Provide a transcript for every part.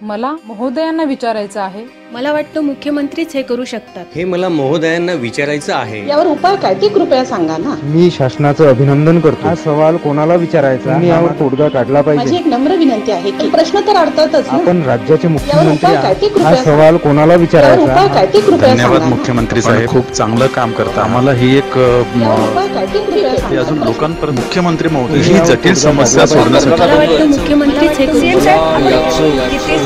मला महोदयांना विचारायचं आहे. मला वाटतं मुख्यमंत्रीच हे करू शकतात. हे मला महोदयांना विचारायचं आहे. यावर उपाय काय? ते कृपया सांगा ना. मी शासनाचं अभिनंदन करतो. हा सवाल कोणाला विचारायचा? तुम्ही यावर तोडगा काढला माझी पाहिजे एक नम्र विनंती आहे की प्रश्न तर अडतातच ना. आपण राज्याचे मुख्यमंत्री उपाय काय? ते आहात. कृपया हा सवाल कोणाला यावर उपाय विचारायचा काय? ते कृपया धन्यवाद सांगा ना. मुख्यमंत्री साहेब. खूप चांगलं काम करता. आम्हाला ही एक अ, म, यावर उपाय काय? ते कृपया ते सांगा. अजून. लोकांपर्यंत मुख्यमंत्री महोदय ही जटिल समस्या. सोडण्यासाठी मला वाटतं मुख्यमंत्रीच हे करू शकतात.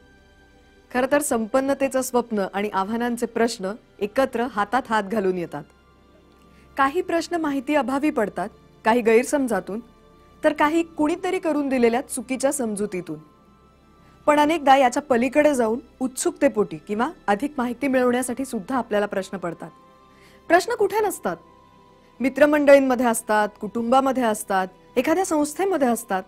खर तर संपन्नतेचं स्वप्न आणि आव्हानांचे प्रश्न एकत्र हातात हात घालून येतात. काही प्रश्न माहिती अभावी पडतात काही गैरसमजातून तर काही कुणीतरी करून दिलेल्या चुकीच्या समजुतीतून. पण अनेकदा याच्या पलीकडे जाऊन उत्सुकतेपोटी किंवा अधिक माहिती मिळवण्यासाठी सुद्धा आपल्याला प्रश्न पडतात. प्रश्न कुठे नसतात? मित्रमंडळींमध्ये असतात कुटुंबामध्ये असतात एखाद्या संस्थेमध्ये असतात.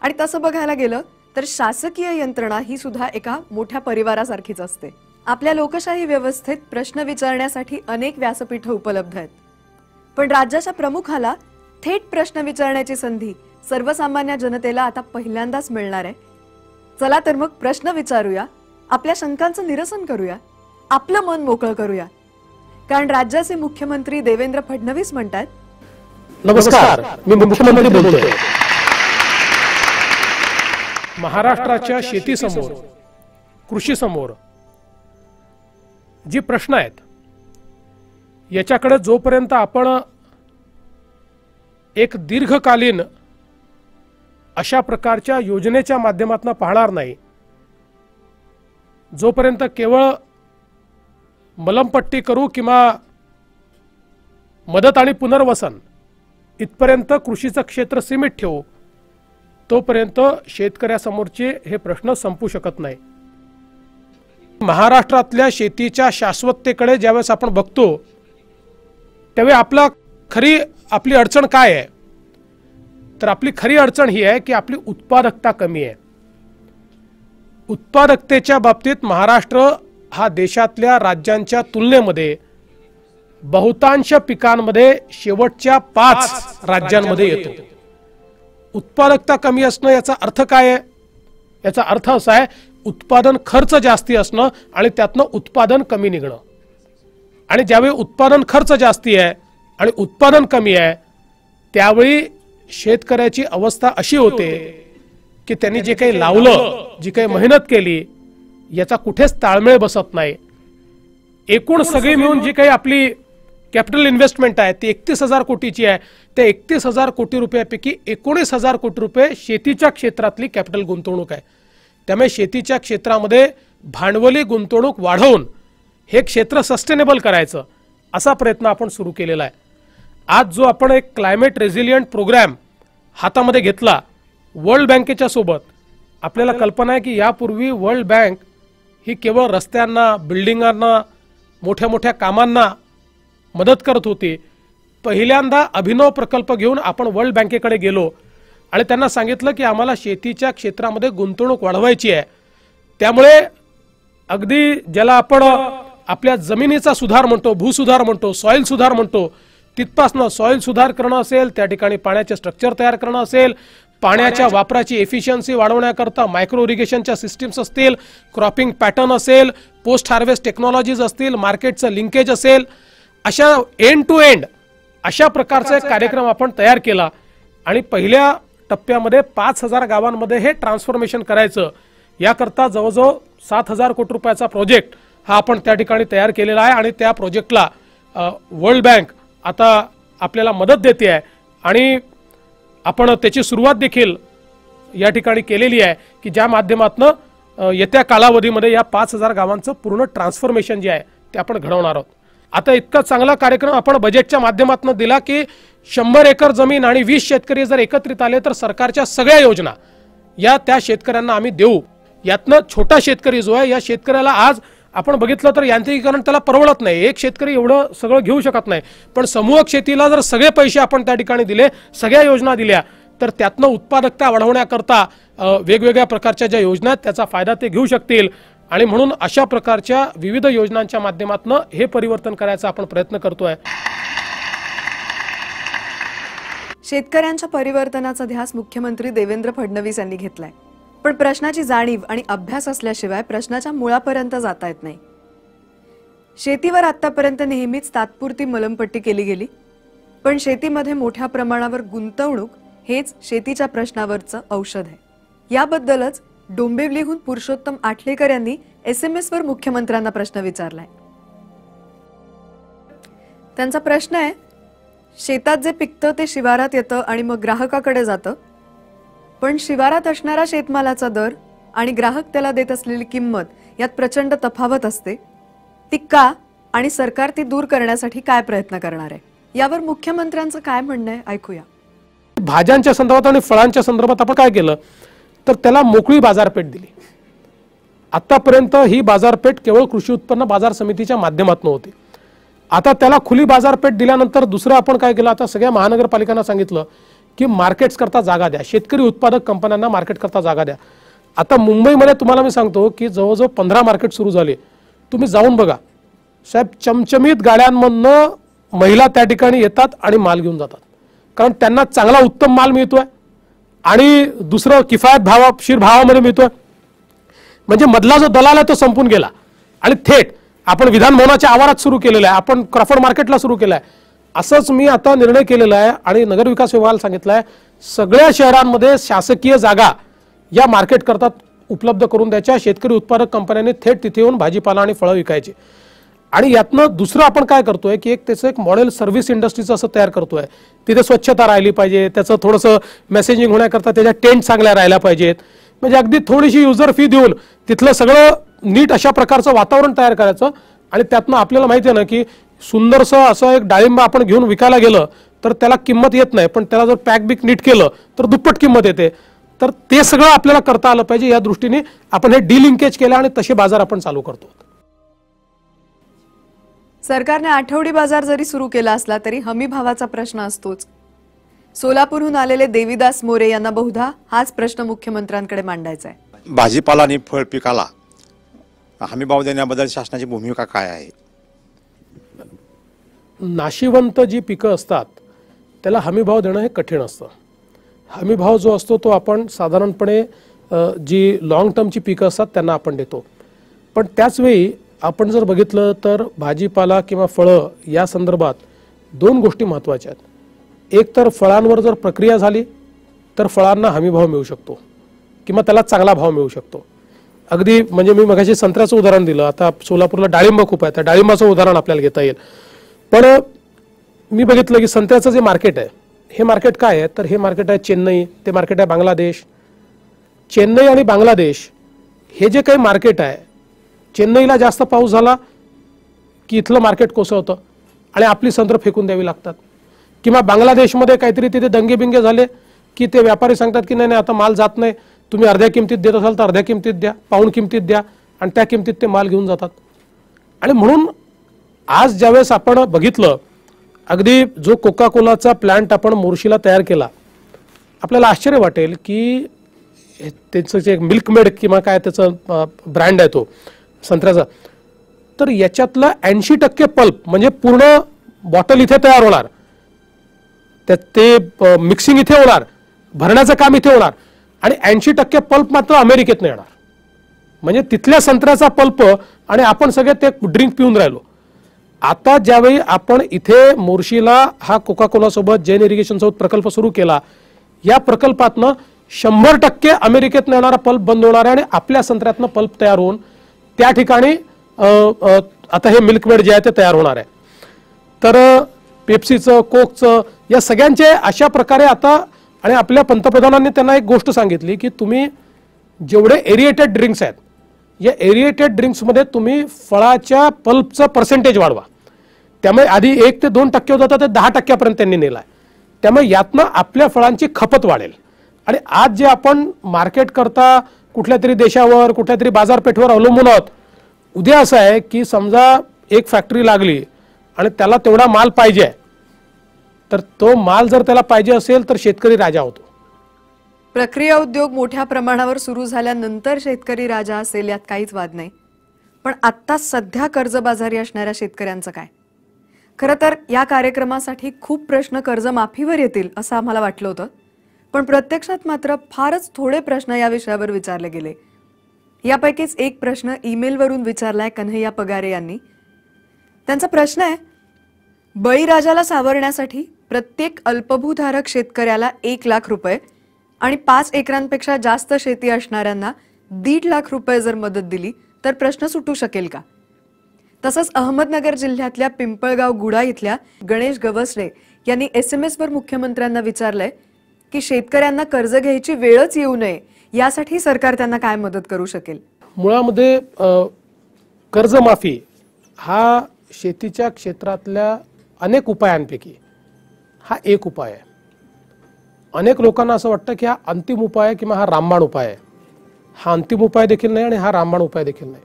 आणि तसं बघायला गेलं तर शासकीय यंत्रणा ही सुद्धा एका मोठ्या परिवारासारखीच असते. आपल्या लोकशाही व्यवस्थेत प्रश्न विचारण्यासाठी अनेक व्यासपीठ उपलब्ध आहेत. पण राज्याच्या प्रमुखाला थेट प्रश्न विचारण्याची संधी सर्वसामान्य जनतेला आता पहिल्यांदाच मिळणार आहे. चला तर मग प्रश्न विचारूया आपल्या शंकांचं निरसन करूया आपलं मन मोकळं करूया. कारण राज्याचे मुख्यमंत्री देवेंद्र फडणवीस म्हणतात नमस्कार मी मुख्यमंत्री बोलतोय. महाराष्ट्राच्या शेतीसमोर कृषीसमोर जी प्रश्न आहेत याच्याकडे जोपर्यंत आपण एक दीर्घकालीन अशा प्रकारच्या योजनेच्या माध्यमातून पाहणार नाही जोपर्यंत केवळ मलमपट्टी करू किंवा मदत आणि पुनर्वसन इथपर्यंत कृषीचं क्षेत्र सीमित ठेवू तोपर्यंत शेतकऱ्यासमोरचे हे प्रश्न संपू शकत नाही. महाराष्ट्रातल्या शेतीच्या शाश्वततेकडे ज्यावेळेस आपण बघतो त्यावेळी आपला खरी आपली अडचण काय आहे? तर आपली खरी अडचण ही आहे की आपली उत्पादकता कमी आहे. उत्पादकतेच्या बाबतीत महाराष्ट्र हा देशातल्या राज्यांच्या तुलनेमध्ये बहुतांश पिकांमध्ये शेवटच्या पाच राज्यांमध्ये येतो. उत्पादकता कमी असणं याचा अर्थ काय आहे? याचा अर्थ असा आहे उत्पादन खर्च जास्ती असणं आणि त्यातनं उत्पादन कमी निघणं. आणि ज्यावेळी उत्पादन खर्च जास्ती आहे आणि उत्पादन कमी आहे त्यावेळी शेतकऱ्याची अवस्था अशी होते की त्यांनी जे काही लावलं जी काही मेहनत केली याचा कुठेच ताळमेळ बसत नाही. एकूण सगळी मिळून जी काही आपली कॅपिटल इन्व्हेस्टमेंट आहे ती एकतीस हजार कोटीची आहे. त्या एकतीस हजार कोटी रुपयापैकी एकोणीस हजार कोटी रुपये शेतीच्या क्षेत्रातली कॅपिटल गुंतवणूक आहे. त्यामुळे शेतीच्या क्षेत्रामध्ये भांडवली गुंतवणूक वाढवून हे क्षेत्र सस्टेनेबल करायचं असा प्रयत्न आपण सुरू केलेला आहे. आज जो आपण एक क्लायमेट रेझिलियंट प्रोग्रॅम हातामध्ये घेतला वर्ल्ड बँकेच्या सोबत आपल्याला कल्पना आहे की यापूर्वी वर्ल्ड बँक ही केवळ रस्त्यांना बिल्डिंगांना मोठ्या मोठ्या कामांना मदत करत होती. पहिल्यांदा अभिनव प्रकल्प घेऊन आपण वर्ल्ड बँकेकडे गेलो आणि त्यांना सांगितलं की आम्हाला शेतीच्या क्षेत्रामध्ये गुंतवणूक वाढवायची आहे. त्यामुळे अगदी ज्याला आपण आपल्या जमिनीचा सुधार म्हणतो भूसुधार म्हणतो सॉईल सुधार म्हणतो तिथपासनं सॉईल सुधार करणं असेल त्या ठिकाणी पाण्याचे स्ट्रक्चर तयार करणं असेल पाण्याच्या वापराची एफिशियन्सी वाढवण्याकरता मायक्रो इरिगेशनच्या सिस्टीम्स असतील क्रॉपिंग पॅटर्न असेल पोस्ट हार्वेस्ट टेक्नॉलॉजीज असतील मार्केटचं लिंकेज असेल अशा एंड टू एंड अशा प्रकारचा एक कार्यक्रम आपण तयार केला आणि पहिल्या टप्प्यामध्ये पाच हजार गावांमध्ये हे ट्रान्सफॉर्मेशन करायचं. याकरता जवळजवळ सात हजार कोटी रुपयाचा प्रोजेक्ट हा आपण त्या ठिकाणी तयार केलेला आहे आणि त्या प्रोजेक्टला वर्ल्ड बँक आता आपल्याला मदत देते आहे. आणि आपण त्याची सुरुवात देखील या ठिकाणी केलेली आहे की ज्या माध्यमातून येत्या कालावधीमध्ये या पाच हजार गावांचं पूर्ण ट्रान्सफॉर्मेशन जे आहे ते आपण घडवणार आहोत. आता इतका चांगला कार्यक्रम आपण बजेटच्या माध्यमातून दिला की शंभर एकर जमीन आणि वीस शेतकरी जर एकत्रित आले तर सरकारच्या सगळ्या योजना या त्या शेतकऱ्यांना आम्ही देऊ. यातनं छोटा शेतकरी जो आहे या शेतकऱ्याला आज आपण बघितलं तर यांत्रिकीकरण त्याला परवडत नाही. एक शेतकरी एवढं सगळं घेऊ शकत नाही. पण समूहक शेतीला जर सगळे पैसे आपण त्या ठिकाणी दिले सगळ्या योजना दिल्या तर त्यातनं उत्पादकता वाढवण्याकरता वेगवेगळ्या प्रकारच्या ज्या योजना आहेत त्याचा फायदा ते घेऊ शकतील. आणि म्हणून अशा प्रकारच्या विविध योजनांच्या माध्यमातून हे परिवर्तन करायचा आपण प्रयत्न करतोय. शेतकऱ्यांच्या परिवर्तनाचा ध्यास मुख्यमंत्री देवेंद्र फडणवीस यांनी घेतलाय. पण प्रश्नाची जाणीव आणि अभ्यास असल्याशिवाय प्रश्नाच्या मुळापर्यंत जाता येत नाही. शेतीवर आतापर्यंत नेहमीच तात्पुरती मलमपट्टी केली गेली. पण शेतीमध्ये मोठ्या प्रमाणावर गुंतवणूक हेच शेतीच्या प्रश्नावरचं औषध आहे. याबद्दलच डोंबिवलीहून पुरुषोत्तम आठलेकर यांनी एस एम एस वर मुख्यमंत्र्यांना प्रश्न विचारलाय. त्यांचा प्रश्न आहे शेतात जे पिकतं ते शिवारात येतं आणि मग ग्राहकाकडे जातं. पण शिवारात असणारा शेतमालाचा दर आणि ग्राहक त्याला देत असलेली किंमत यात प्रचंड तफावत असते. ती का आणि सरकार ती दूर करण्यासाठी काय प्रयत्न करणार आहे? यावर मुख्यमंत्र्यांचं काय म्हणणं आहे ऐकूया. भाज्यांच्या संदर्भात आणि फळांच्या संदर्भात आपण काय केलं? तर त्याला मोकळी बाजारपेठ दिली. आतापर्यंत ही बाजारपेठ केवळ कृषी उत्पन्न बाजार समितीच्या माध्यमातून होती. आता त्याला खुली बाजारपेठ दिल्यानंतर दुसरं आपण काय केलं? आता सगळ्या महानगरपालिकांना सांगितलं की मार्केट्स करता जागा द्या. शेतकरी उत्पादक कंपन्यांना मार्केट करता जागा द्या. आता मुंबईमध्ये तुम्हाला मी सांगतो की जवळजवळ पंधरा मार्केट सुरू झाले. तुम्ही जाऊन बघा. साहेब चमचमीत गाड्यांमधनं महिला त्या ठिकाणी येतात आणि माल घेऊन जातात. कारण त्यांना चांगला उत्तम माल मिळतोय. आणि दुसरं किफायत भावाशीर भावामध्ये मिळतोय. म्हणजे मधला जो दलाल आहे तो संपून गेला. आणि थेट आपण विधानभवनाच्या आवारात सुरू केलेलं आहे. आपण क्रॉफर्ड मार्केटला सुरू केलं आहे. असंच मी आता निर्णय केलेला आहे आणि नगरविकास विभागाला सांगितलं आहे सगळ्या शहरांमध्ये शासकीय जागा या मार्केट करतात उपलब्ध करून द्यायच्या. शेतकरी उत्पादक कंपन्यांनी थेट तिथे येऊन भाजीपाला आणि फळं विकायची. आणि यातनं दुसरं आपण काय करतोय की एक त्याचं एक मॉडेल सर्व्हिस इंडस्ट्रीचं असं तयार करतोय. तिथे स्वच्छता राहिली पाहिजे त्याचं थोडंसं मेसेजिंग होण्याकरता त्याच्या टेंट चांगल्या राहिल्या पाहिजेत. म्हणजे अगदी थोडीशी युजर फी देऊन तिथलं सगळं नीट अशा प्रकारचं वातावरण तयार करायचं आणि त्यातनं आपल्याला माहिती आहे ना की सुंदरसं असं एक डाळिंब आपण घेऊन विकायला गेलं तर त्याला किंमत येत नाही. पण त्याला जर पॅक बिक नीट केलं तर दुप्पट किंमत येते. तर ते सगळं आपल्याला करता आलं पाहिजे या दृष्टीने आपण हे डिलिंकेज केलं आणि तसे बाजार आपण चालू करतो. सरकारने आठवडी बाजार जरी सुरू केला असला तरी हमी भावाचा प्रश्न असतोच. सोलापूरहून आलेले देविदास मोरे यांना बहुधा हाच प्रश्न मुख्यमंत्र्यांकडे मांडायचा आहे. भाजीपाला आणि फळ पिकाला हमीभाव देण्याबद्दल शासनाची भूमिका काय आहे? नाशिवंत जी पिकं असतात त्याला हमीभाव देणं हे कठीण असतं. हमीभाव जो असतो तो आपण साधारणपणे जी लॉंग टर्मची पिकं असतात त्यांना आपण देतो. पण त्याचवेळी आपण जर बघितलं तर भाजीपाला किंवा फळं या संदर्भात दोन गोष्टी महत्त्वाच्या आहेत. एक तर फळांवर जर प्रक्रिया झाली तर फळांना हमीभाव मिळू शकतो किंवा त्याला चांगला भाव मिळू शकतो. अगदी म्हणजे मी मगाशी संत्र्याचं उदाहरण दिलं. आता सोलापूरला डाळिंब खूप आहे त्या डाळिंबाचं उदाहरण आपल्याला घेता येईल. पण मी बघितलं की संत्र्याचं जे मार्केट आहे हे मार्केट काय आहे? तर हे मार्केट आहे चेन्नई ते मार्केट आहे बांगलादेश. चेन्नई आणि बांगलादेश हे जे काही मार्केट आहे चेन्नईला जास्त पाऊस झाला की इथलं मार्केट कोसळतं आणि आपली संत्र फेकून द्यावी लागतात. किंवा बांगलादेशमध्ये काहीतरी तिथे दंगेबिंगे झाले की ते व्यापारी सांगतात की नाही नाही आता माल जात नाही. तुम्ही अर्ध्या किमतीत देत असाल तर अर्ध्या किमतीत द्या पाऊण किमतीत द्या आणि त्या किमतीत ते माल घेऊन जातात. आणि म्हणून आज ज्यावेळेस आपण बघितलं अगदी जो कोका कोलाचा प्लॅन्ट आपण मोर्शीला तयार केला आपल्याला आश्चर्य वाटेल की त्याचं जे मिल्कमेड किंवा काय त्याचं ब्रँड आहे तो संत्र्याचा. तर याच्यातलं ऐंशी टक्के पल्प म्हणजे पूर्ण बॉटल इथे तयार होणार. त्यात ते मिक्सिंग इथे होणार. भरण्याचं काम इथे होणार. आणि ऐंशी टक्के पल्प मात्र अमेरिकेतनं येणार. म्हणजे तिथल्या संत्र्याचा पल्प आणि आपण सगळे ते ड्रिंक पिऊन राहिलो. आता ज्यावेळी आपण इथे मोर्शीला हा कोका कोलासोबत जैन इरिगेशन सोबत प्रकल्प सुरू केला या प्रकल्पातनं शंभर टक्के अमेरिकेतनं येणारा पल्प बंद होणार आहे आणि आपल्या संत्र्यातनं पल्प तयार होऊन त्या ठिकाणी आता हे मिल्कमेड जे आहे ते तयार होणार आहे. तर पेप्सीचं कोकचं या सगळ्यांचे अशा प्रकारे आता आणि आपल्या पंतप्रधानांनी त्यांना एक गोष्ट सांगितली की तुम्ही जेवढे एरिएटेड ड्रिंक्स आहेत या एरिएटेड ड्रिंक्समध्ये तुम्ही फळाच्या पल्पचं पर्सेंटेज वाढवा. त्यामुळे आधी एक ते दोन टक्के होता ते दहा टक्क्यापर्यंत त्यांनी नेला आहे त्यामुळे यातनं आपल्या फळांची खपत वाढेल. आणि आज जे आपण मार्केट करता कुठल्या तरी देशावर कुठल्या तरी बाजारपेठेवर अवलंबून आहोत. उद्या असं आहे की समजा एक फॅक्टरी लागली आणि त्याला तेवढा माल पाहिजे आहे तर तो माल जर त्याला पाहिजे असेल तर शेतकरी राजा होतो. प्रक्रिया उद्योग मोठ्या प्रमाणावर सुरू झाल्यानंतर शेतकरी राजा असेल यात काहीच वाद नाही. पण आत्ता सध्या कर्जबाजारी असणाऱ्या शेतकऱ्यांचं काय? खरं तर या कार्यक्रमासाठी खूप प्रश्न कर्जमाफीवर येतील असं आम्हाला वाटलं होतं. पण प्रत्यक्षात मात्र फारच थोडे प्रश्न या विषयावर विचारले गेले. यापैकीच एक प्रश्न ईमेलवरून विचारलाय कन्हैया पगारे यांनी. त्यांचा प्रश्न आहे बळीराजाला सावरण्यासाठी प्रत्येक अल्पभूधारक शेतकऱ्याला एक लाख रुपये आणि पाच एकरांपेक्षा जास्त शेती असणाऱ्यांना दीड लाख रुपये जर मदत दिली तर प्रश्न सुटू शकेल का? तसंच अहमदनगर जिल्ह्यातल्या पिंपळगाव गुडा इथल्या गणेश गवसडे यांनी एस एम एसवर मुख्यमंत्र्यांना विचारलंय की शेतकऱ्यांना कर्ज घ्यायची वेळच येऊ नये यासाठी सरकार त्यांना काय मदत करू शकेल? मुळामध्ये कर्जमाफी हा शेतीच्या क्षेत्रातल्या अनेक उपायांपैकी हा एक उपाय आहे. अनेक लोकांना असं वाटतं की हा अंतिम उपाय आहे किंवा हा रामबाण उपाय आहे. हा अंतिम उपाय देखील नाही आणि हा रामबाण उपाय देखील नाही.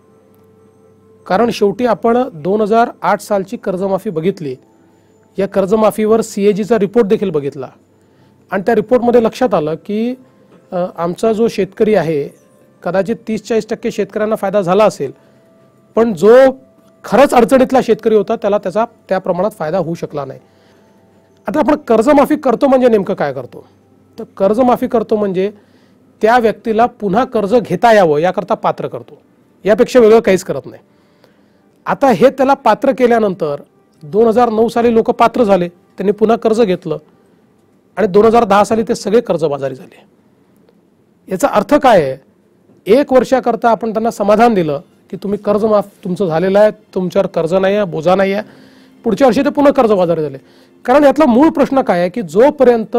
कारण शेवटी आपण दोन हजार आठ सालची कर्जमाफी बघितली. या कर्जमाफीवर सी ए जीचा रिपोर्ट देखील बघितला. आणि त्या रिपोर्टमध्ये लक्षात आलं की आमचा जो शेतकरी आहे कदाचित तीस चाळीस टक्के शेतकऱ्यांना फायदा झाला असेल पण जो खरंच अडचणीतला शेतकरी होता त्याला त्याचा त्या प्रमाणात फायदा होऊ शकला नाही. आता आपण कर्जमाफी करतो म्हणजे नेमकं काय करतो? तर कर्जमाफी करतो म्हणजे त्या व्यक्तीला पुन्हा कर्ज घेता यावं याकरता पात्र करतो. यापेक्षा वेगळं काहीच करत नाही. आता हे त्याला पात्र केल्यानंतर दोन हजार नऊ साली लोक पात्र झाले त्यांनी पुन्हा कर्ज घेतलं. आणि दोन हजार दहा साली ते सगळे कर्जबाजारी झाले. याचा अर्थ काय आहे? एक वर्षाकरता आपण त्यांना समाधान दिलं की तुम्ही कर्ज माफ तुमचं झालेलं आहे तुमच्यावर कर्ज नाही आहे बोजा नाही आहे. पुढच्या वर्षी ते पुन्हा कर्जबाजारी झाले. कारण यातला मूळ प्रश्न काय आहे की जोपर्यंत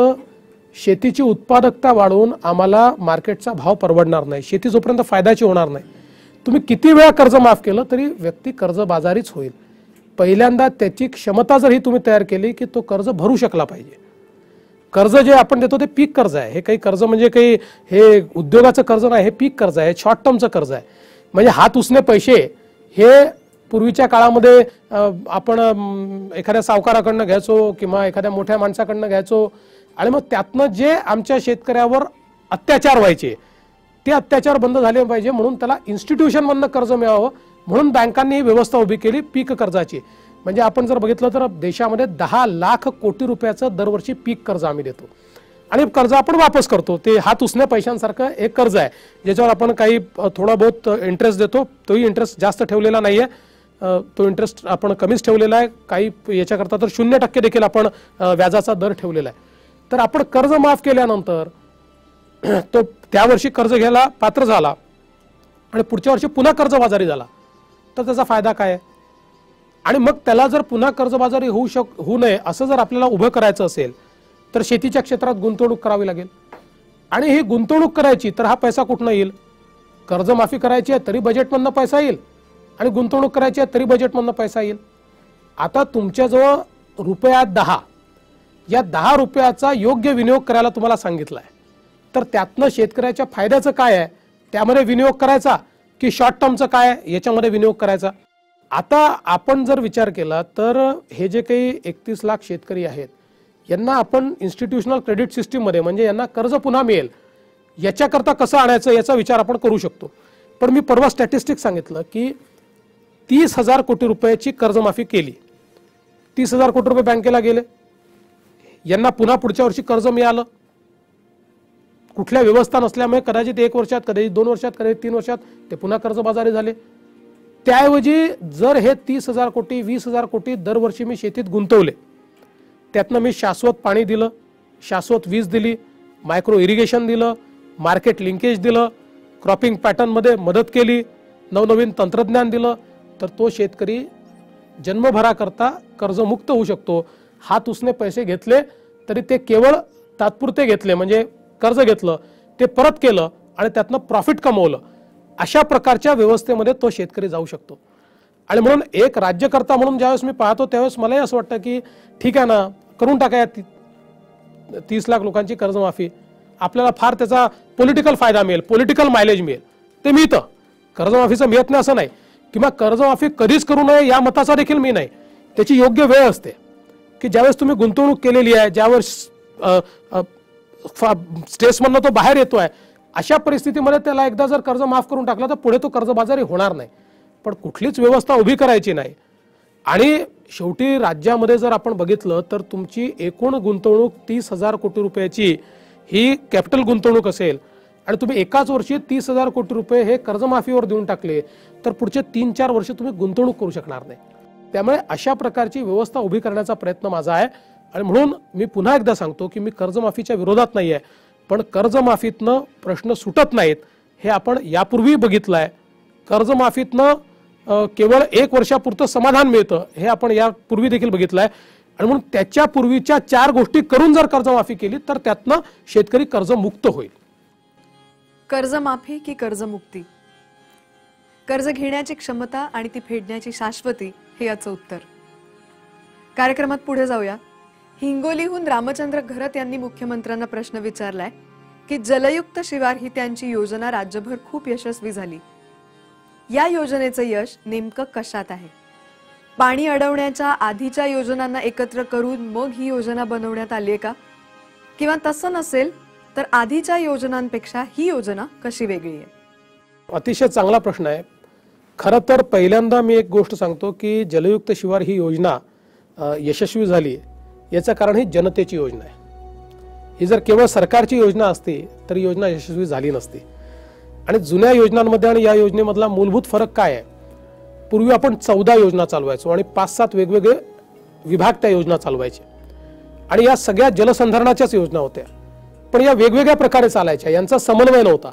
शेतीची उत्पादकता वाढवून आम्हाला मार्केटचा भाव परवडणार नाही शेती जोपर्यंत फायद्याची होणार नाही तुम्ही किती वेळा कर्ज माफ केलं तरी व्यक्ती कर्जबाजारीच होईल. पहिल्यांदा त्याची क्षमता जर ही तुम्ही तयार केली की तो कर्ज भरू शकला पाहिजे. कर्ज जे आपण देतो ते पीक कर्ज आहे. हे काही कर्ज म्हणजे काही हे उद्योगाचं कर्ज नाही हे पीक कर्ज आहे शॉर्ट टर्मचं कर्ज आहे. म्हणजे हात उसने पैसे हे पूर्वीच्या काळामध्ये आपण एखाद्या सावकाराकडनं घ्यायचो किंवा एखाद्या मोठ्या माणसाकडनं घ्यायचो आणि मग त्यातनं जे आमच्या शेतकऱ्यावर अत्याचार व्हायचे ते अत्याचार बंद झाले पाहिजे म्हणून त्याला इन्स्टिट्यूशनमधनं कर्ज मिळावं म्हणून बँकांनी ही व्यवस्था उभी केली पीक कर्जाची. म्हणजे आपण जर बघितलं तर देशामध्ये दहा लाख कोटी रुपयाचं दरवर्षी पीक कर्ज आम्ही देतो. आणि कर्ज आपण वापस करतो. ते हात उसण्या पैशांसारखं एक कर्ज आहे. ज्याच्यावर आपण काही थोडा बहुत इंटरेस्ट देतो. तोही इंटरेस्ट जास्त ठेवलेला नाही आहे तो इंटरेस्ट आपण कमीच ठेवलेला आहे. काही याच्याकरता तर शून्य टक्के देखील आपण व्याजाचा दर ठेवलेला आहे. तर आपण कर्ज माफ केल्यानंतर तो त्या वर्षी कर्ज घ्यायला पात्र झाला. आणि पुढच्या वर्षी पुन्हा कर्ज बाजारी झाला. तर त्याचा फायदा काय आहे? आणि मग त्याला जर पुन्हा कर्जबाजारी होऊ शक होऊ नये असं जर आपल्याला उभं करायचं असेल तर शेतीच्या क्षेत्रात गुंतवणूक करावी लागेल. आणि ही गुंतवणूक करायची तर हा पैसा कुठनं येईल? कर्जमाफी करायची आहे तरी बजेटमधनं पैसा येईल. आणि गुंतवणूक करायची आहे तरी बजेटमधनं पैसा येईल. आता तुमच्याजवळ रुपयात दहा या दहा रुपयाचा योग्य विनियोग करायला तुम्हाला सांगितला आहे तर त्यातनं शेतकऱ्याच्या फायद्याचं काय आहे? त्यामध्ये विनियोग करायचा की शॉर्ट टर्मचं काय आहे? याच्यामध्ये विनियोग करायचा. आता आपण जर विचार केला तर हे जे काही एकतीस लाख शेतकरी आहेत यांना आपण इन्स्टिट्यूशनल क्रेडिट सिस्टीममध्ये म्हणजे यांना कर्ज पुन्हा मिळेल याच्याकरता कसं आणायचं याचा विचार आपण करू शकतो. पण मी परवा स्टॅटिस्टिक सांगितलं की तीस हजार कोटी रुपयाची कर्जमाफी केली. तीस हजार कोटी रुपये बँकेला गेले. यांना पुन्हा पुढच्या वर्षी कर्ज मिळालं. कुठल्या व्यवस्था नसल्यामुळे कदाचित एक वर्षात कदाचित दोन वर्षात कदाचित तीन वर्षात ते पुन्हा कर्जबाजारी झाले. त्याऐवजी जर हे तीस हजार कोटी वीस हजार कोटी दरवर्षी मी शेतीत गुंतवले त्यातनं मी शाश्वत पाणी दिलं शाश्वत वीज दिली मायक्रो इरिगेशन दिलं मार्केट लिंकेज दिलं क्रॉपिंग पॅटर्नमध्ये मदत केली नवनवीन तंत्रज्ञान दिलं तर तो शेतकरी जन्मभराकरता कर्जमुक्त होऊ शकतो. हात उसने पैसे घेतले तरी ते केवळ तात्पुरते घेतले म्हणजे कर्ज घेतलं ते परत केलं आणि त्यातनं प्रॉफिट कमवलं. अशा प्रकारच्या व्यवस्थेमध्ये तो शेतकरी जाऊ शकतो. आणि म्हणून एक राज्यकर्ता म्हणून ज्यावेळेस मी पाहतो त्यावेळेस मलाही असं वाटतं की ठीक आहे ना करून टाका या तीस लाख लोकांची कर्जमाफी. आपल्याला फार त्याचा पॉलिटिकल फायदा मिळेल पॉलिटिकल मायलेज मिळेल. ते मिळतं. कर्जमाफीचं मिळत नाही असं नाही. किंवा कर्जमाफी कधीच करू नये या मताचा देखील मी नाही. त्याची योग्य वेळ असते. की ज्यावेळेस तुम्ही गुंतवणूक केलेली आहे ज्यावेळेस स्ट्रेसमधनं तो बाहेर येतो आहे अशा परिस्थितीमध्ये त्याला एकदा जर कर्ज माफ करून टाकलं तर पुढे तो कर्जबाजारी होणार नाही. पण कुठलीच व्यवस्था उभी करायची नाही. आणि शेवटी राज्यामध्ये जर आपण बघितलं तर तुमची एकूण गुंतवणूक तीस हजार कोटी रुपयाची ही कॅपिटल गुंतवणूक असेल. आणि तुम्ही एकाच वर्षी तीस हजार कोटी रुपये हे कर्जमाफीवर देऊन टाकले तर पुढचे तीन चार वर्ष तुम्ही गुंतवणूक करू शकणार नाही. त्यामुळे अशा प्रकारची व्यवस्था उभी करण्याचा प्रयत्न माझा आहे. आणि म्हणून मी पुन्हा एकदा सांगतो की मी कर्जमाफीच्या विरोधात नाही आहे पण कर्जमाफीतनं प्रश्न सुटत नाहीत हे आपण यापूर्वी बघितलं आहे कर्जमाफीतनं केवळ एक वर्षापुरतं समाधान मिळतं हे आपण यापूर्वी देखील बघितलं आहे आणि म्हणून त्याच्या पूर्वीच्या चार गोष्टी करून जर कर्जमाफी केली तर त्यातनं शेतकरी कर्जमुक्त होईल. कर्जमाफी की कर्जमुक्ती? कर्ज घेण्याची क्षमता आणि ती फेडण्याची शाश्वती हे याचं उत्तर. कार्यक्रमात पुढे जाऊया. हिंगोलीहून रामचंद्र घरत यांनी मुख्यमंत्र्यांना प्रश्न विचारलाय की जलयुक्त शिवार ही त्यांची योजना राज्यभर खूप यशस्वी झाली. या योजनेचं यश नेमकं कशात आहे? पाणी अडवण्याच्या आधीच्या योजनांना एकत्र करून मग ही योजना बनवण्यात आली आहे का? किंवा तसं नसेल तर आधीच्या योजनांपेक्षा ही योजना कशी वेगळी आहे? अतिशय चांगला प्रश्न आहे. खरं तर पहिल्यांदा मी एक गोष्ट सांगतो की जलयुक्त शिवार ही योजना यशस्वी झाली आहे याचं कारण ही जनतेची योजना आहे. ही जर केवळ सरकारची योजना असती तर योजना यशस्वी झाली नसती. आणि जुन्या योजनांमध्ये आणि या योजनेमधला मूलभूत फरक काय आहे? पूर्वी आपण चौदा योजना चालवायचो आणि पाच सात वेगवेगळे विभाग त्या योजना चालवायचे. आणि या सगळ्या जलसंधारणाच्याच योजना होत्या. पण या वेगवेगळ्या प्रकारे चालायच्या. यांचा समन्वय नव्हता.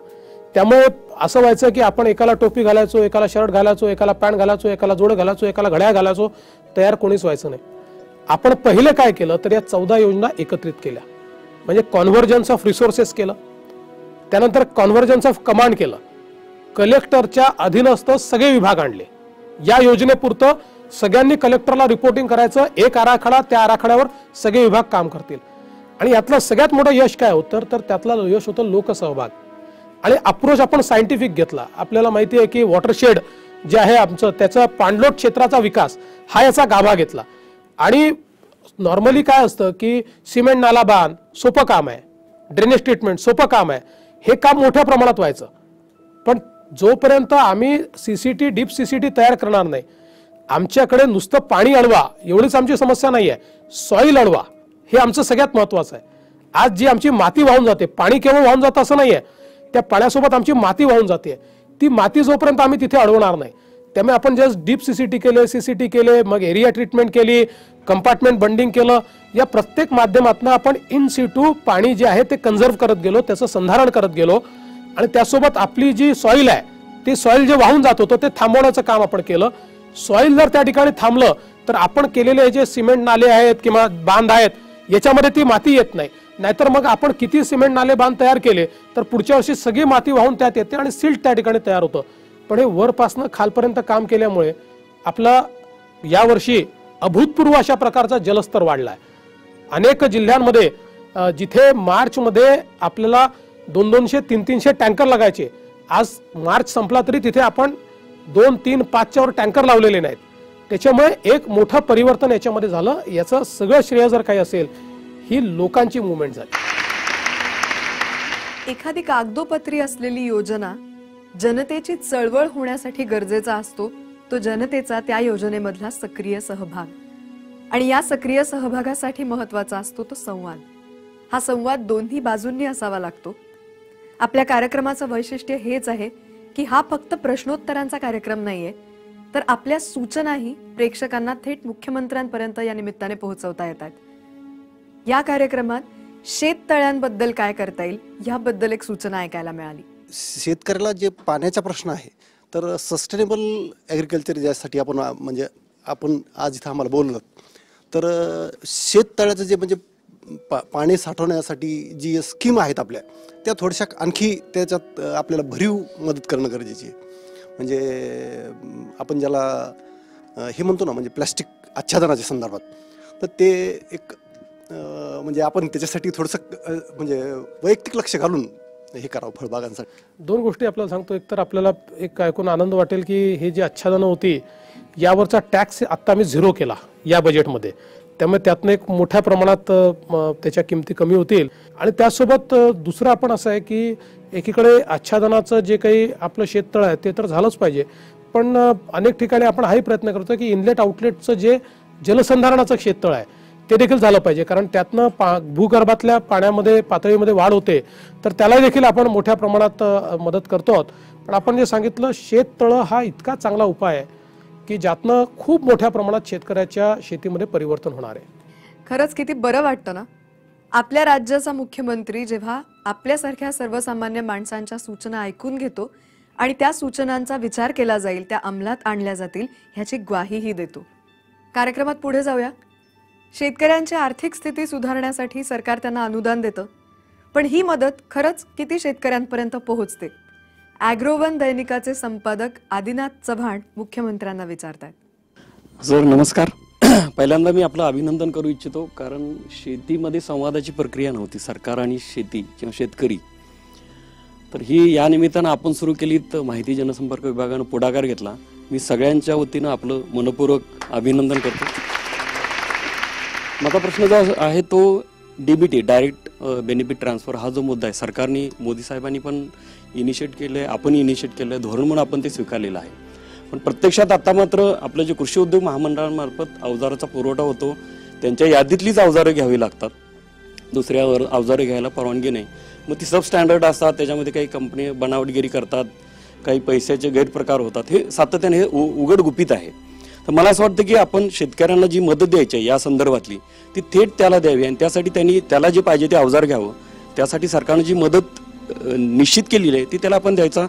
त्यामुळे असं व्हायचं की आपण एकाला टोपी घालायचो एकाला शर्ट घालायचो एकाला पॅन्ट घालायचो एकाला जोड घालायचो एकाला घड्याळ घालायचो तयार कोणीच व्हायचं नाही. आपण पहिले काय केलं तर या चौदा योजना एकत्रित केल्या. म्हणजे कॉन्व्हर्जन्स ऑफ रिसोर्सेस केलं. त्यानंतर कॉन्व्हर्जन्स ऑफ कमांड केलं. कलेक्टरच्या अधीनस्थ सगळे विभाग आणले. या योजनेपुरतं सगळ्यांनी कलेक्टरला रिपोर्टिंग करायचं. एक आराखडा त्या आराखड्यावर सगळे विभाग काम करतील. आणि यातलं सगळ्यात मोठं यश काय होतं? तर त्यातलं यश होतं लोकसहभाग. आणि अप्रोच आपण सायंटिफिक घेतला. आपल्याला माहिती आहे की वॉटरशेड जे आहे आमचं त्याचा पाणलोट क्षेत्राचा विकास हा याचा गाभा घेतला. आणि नॉर्मली काय असतं की सिमेंट नाला बांध सोपं काम आहे. ड्रेनेज ट्रीटमेंट सोपं काम आहे. हे काम मोठ्या प्रमाणात व्हायचं. पण जोपर्यंत आम्ही C C T deep C C T तयार करणार नाही आमच्याकडे नुसतं पाणी अडवा एवढीच आमची समस्या नाही आहे सॉईल अडवा हे आमचं सगळ्यात महत्वाचं आहे. आज जी आमची माती वाहून जाते पाणी केवळ वाहून जातं असं नाही आहे त्या पाण्यासोबत आमची माती वाहून जाते. ती माती जोपर्यंत आम्ही तिथे अडवणार नाही त्यामुळे आपण just deep C C T केले टी केले मग एरिया ट्रीटमेंट केली कंपार्टमेंट बंडिंग केलं. या प्रत्येक माध्यमातून आपण इन सिटू पाणी जे आहे ते कन्झर्व करत गेलो त्याचं संधारण करत गेलो. आणि त्यासोबत आपली जी सॉईल आहे ती सॉईल जे वाहून जात होतं ते थांबवण्याचं काम आपण केलं. सॉईल जर त्या ठिकाणी थांबलं तर आपण केलेले जे सिमेंट नाले आहेत किंवा बांध आहेत याच्यामध्ये ती माती येत नाही. नाहीतर मग आपण किती सिमेंट नाले बांध तयार केले तर पुढच्या वर्षी सगळी माती वाहून त्यात येते आणि सिल्ट त्या ठिकाणी तयार होतं. पण हे वरपासनं खालपर्यंत काम केल्यामुळे आपला यावर्षी अभूतपूर्व अशा प्रकारचा जलस्तर वाढला आहे अनेक जिल्ह्यांमध्ये जिथे मार्चमध्ये आपल्याला दोन दोनशे तीन तीनशे टँकर लागायचे आज मार्च संपला तरी तिथे आपण दोन तीन पाचच्यावर टँकर लावलेले नाहीत. त्याच्यामुळे एक मोठं परिवर्तन याच्यामध्ये झालं. याचं सगळं श्रेय जर काही असेल ही लोकांची मुवमेंट झाली. एखादी कागदोपत्री असलेली योजना जनतेची चळवळ होण्यासाठी गरजेचा असतो तो जनतेचा त्या योजनेमधला सक्रिय सहभाग. आणि या सक्रिय सहभागासाठी महत्त्वाचा असतो तो संवाद. हा संवाद दोन्ही बाजूंनी असावा लागतो. आपल्या कार्यक्रमाचं वैशिष्ट्य हेच आहे की हा फक्त प्रश्नोत्तरांचा कार्यक्रम नाहीये तर आपल्या सूचनाही प्रेक्षकांना थेट मुख्यमंत्र्यांपर्यंत या निमित्ताने पोहोचवता येतात. या कार्यक्रमात शेततळ्यांबद्दल काय करता येईल याबद्दल एक सूचना ऐकायला मिळाली. शेतकऱ्याला जे पाण्याचा प्रश्न आहे तर सस्टेनेबल ॲग्रिकल्चर ज्यासाठी आपण म्हणजे आपण आज इथं आम्हाला बोललो. तर शेततळ्याचं जे म्हणजे पा पाणी साठवण्यासाठी जी स्कीम आहेत आपल्या त्या थोड्याशा आणखी त्याच्यात आपल्याला भरीव मदत करणं गरजेची आहे. म्हणजे आपण ज्याला हे म्हणतो ना म्हणजे प्लॅस्टिक आच्छादनाच्या संदर्भात तर ते एक म्हणजे आपण त्याच्यासाठी थोडंसं म्हणजे वैयक्तिक लक्ष घालून हे करावं फळबागांसाठी. दोन गोष्टी आपल्याला सांगतो. एक तर आपल्याला एक ऐकून आनंद वाटेल की हे जी आच्छादनं होती यावरचा टॅक्स आत्ता आम्ही झिरो केला या बजेटमध्ये त्यामुळे त्यातनं एक मोठ्या प्रमाणात त्याच्या किमती कमी होतील. आणि त्यासोबत दुसरं आपण असं आहे की एकीकडे आच्छादनाचं जे काही आपलं शेततळ आहे ते तर झालंच पाहिजे. पण अनेक ठिकाणी आपण हाही प्रयत्न करतो की इनलेट आउटलेटचं जे जलसंधारणाचं शेततळ आहे ते देखील झालं पाहिजे. कारण त्यातनं पा भूगर्भातल्या पाण्यामध्ये पातळीमध्ये वाढ होते तर त्याला देखील आपण मोठ्या प्रमाणात मदत करतो आहोत. पण आपण जे सांगितलं शेततळं हा इतका चांगला उपाय आहे की ज्यातनं खूप मोठ्या प्रमाणात शेतकऱ्याच्या शेतीमध्ये परिवर्तन होणार आहे. खरंच किती बरं वाटतं ना? आपल्या राज्याचा मुख्यमंत्री जेव्हा आपल्यासारख्या सर्वसामान्य माणसांच्या सूचना ऐकून घेतो आणि त्या सूचनांचा विचार केला जाईल त्या अंमलात आणल्या जातील ह्याची ग्वाहीही देतो. कार्यक्रमात पुढे जाऊया. शेतकऱ्यांची आर्थिक स्थिती सुधारण्यासाठी सरकार त्यांना अनुदान देतं. पण ही मदत खरंच किती शेतकऱ्यांपर्यंत पोहोचते? ॲग्रोवन दैनिकाचे संपादक आदिनाथ चव्हाण मुख्यमंत्र्यांना विचारतात सर नमस्कार. पहिल्यांदा मी आपलं अभिनंदन करू इच्छितो कारण शेतीमध्ये संवादाची प्रक्रिया नव्हती सरकार आणि शेती किंवा शेतकरी. तर ही या निमित्तानं आपण सुरू केली तर माहिती जनसंपर्क विभागानं पुढाकार घेतला. मी सगळ्यांच्या वतीनं आपलं मनपूर्वक अभिनंदन करतो. माझा प्रश्न जो आहे तो डीबीटी डायरेक्ट बेनिफिट ट्रान्सफर हा जो मुद्दा आहे. सरकारने मोदी साहेबांनी पण इनिशिएट केलं आहे आपण इनिशिएट केलं आहे धोरण म्हणून आपण ते स्वीकारलेलं आहे. पण प्रत्यक्षात आता मात्र आपलं जे कृषी उद्योग महामंडळामार्फत अवजाराचा पुरवठा होतो त्यांच्या यादीतलीच अवजारं घ्यावी लागतात. दुसऱ्यावर अवजारं घ्यायला परवानगी नाही. मग ती सब स्टँडर्ड असतात त्याच्यामध्ये काही कंपनी बनावटगिरी करतात काही पैशाचे गैरप्रकार होतात. हे सातत्याने हे उ- उघड गुपित आहे. तर मला असं वाटतं की आपण शेतकऱ्यांना जी मदत द्यायची आहे या संदर्भातली ती थेट त्याला द्यावी आणि त्यासाठी त्यांनी त्याला जे पाहिजे ते अवजार घ्यावं. त्यासाठी सरकारनं जी मदत निश्चित केलेली आहे ती त्याला आपण द्यायचा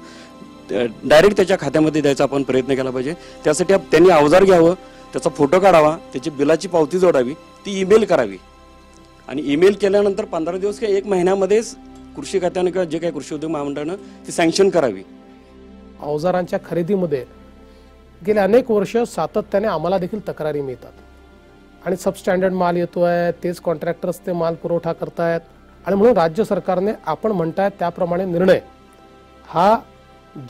डायरेक्ट त्याच्या खात्यामध्ये द्यायचा आपण प्रयत्न केला पाहिजे. त्यासाठी त्यांनी अवजार घ्यावं त्याचा फोटो काढावा त्याची बिलाची पावती जोडावी ती ईमेल करावी. आणि ईमेल केल्यानंतर पंधरा दिवस किंवा एक महिन्यामध्येच कृषी खात्यानं किंवा जे काही कृषी उद्योग महामंडळानं ती सँक्शन करावी. अवजारांच्या खरेदीमध्ये गेले अनेक वर्ष सातत्याने आम्हाला देखील तक्रारी मिळतात. आणि सबस्टँडर्ड माल येतो आहे तेच कॉन्ट्रॅक्टर्स ते माल पुरवठा करतायत. आणि म्हणून राज्य सरकारने आपण म्हणताय त्याप्रमाणे निर्णय हा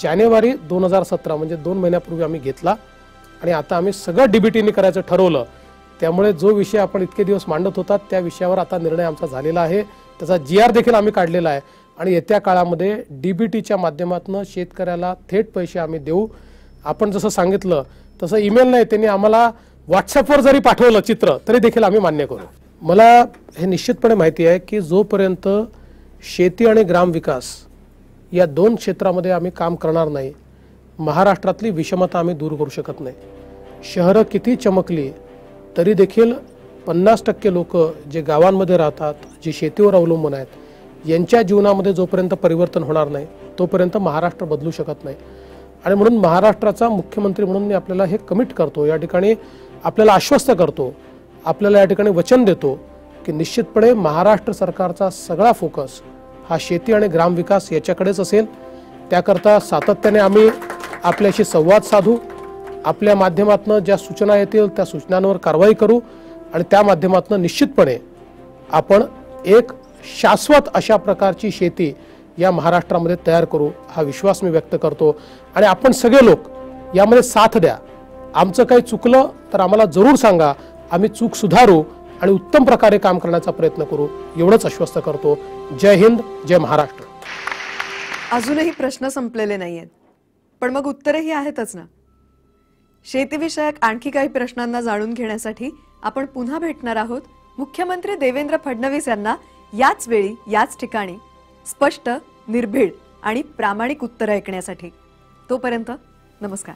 जानेवारी दोन हजार सतरा म्हणजे दोन महिन्यापूर्वी आम्ही घेतला. आणि आता आम्ही सगळं डीबीटीने करायचं ठरवलं. त्यामुळे जो विषय आपण इतके दिवस मांडत होता त्या विषयावर आता निर्णय आमचा झालेला आहे. त्याचा जी आर देखील आम्ही काढलेला आहे. आणि येत्या काळामध्ये डीबीटीच्या माध्यमातून शेतकऱ्याला थेट पैसे आम्ही देऊ. आपण जसं सांगितलं तसं ईमेल नाही त्यांनी आम्हाला व्हॉट्सअपवर जरी पाठवलं चित्र तरी देखील आम्ही मान्य करू. मला हे निश्चितपणे माहिती आहे की जोपर्यंत शेती आणि ग्रामविकास या दोन क्षेत्रामध्ये आम्ही काम करणार नाही महाराष्ट्रातली विषमता आम्ही दूर करू शकत नाही. शहरं किती चमकली तरी देखील पन्नास टक्के लोक जे गावांमध्ये राहतात जे शेतीवर अवलंबून आहेत यांच्या जीवनामध्ये जोपर्यंत परिवर्तन होणार नाही तोपर्यंत महाराष्ट्र बदलू शकत नाही. आणि म्हणून महाराष्ट्राचा मुख्यमंत्री म्हणून मी आपल्याला हे कमिट करतो. या ठिकाणी आपल्याला आश्वस्त करतो. आपल्याला या ठिकाणी वचन देतो की निश्चितपणे महाराष्ट्र सरकारचा सगळा फोकस हा शेती आणि ग्रामविकास याच्याकडेच असेल. त्याकरता सातत्याने आम्ही आपल्याशी संवाद साधू. आपल्या माध्यमातून ज्या सूचना येतील त्या सूचनांवर कारवाई करू आणि त्या माध्यमातून निश्चितपणे आपण एक शाश्वत अशा प्रकारची शेती या महाराष्ट्रामध्ये तयार करू हा विश्वास मी व्यक्त करतो. आणि आपण सगळे लोक यामध्ये साथ द्या. आमचं काही चुकलं तर आम्हाला जरूर सांगा. आम्ही चूक सुधारू आणि उत्तम प्रकारे काम करण्याचा प्रयत्न करू एवढंच आश्वस्त करतो. जय हिंद जय महाराष्ट्र. अजूनही प्रश्न संपलेले नाही आहेत पण मग उत्तरेही आहेतच ना? शेतीविषयक आणखी काही प्रश्नांना जाणून घेण्यासाठी आपण पुन्हा भेटणार आहोत. मुख्यमंत्री देवेंद्र फडणवीस यांना याच वेळी याच ठिकाणी स्पष्ट निर्भीड आणि प्रामाणिक उत्तरं ऐकण्यासाठी. तोपर्यंत नमस्कार.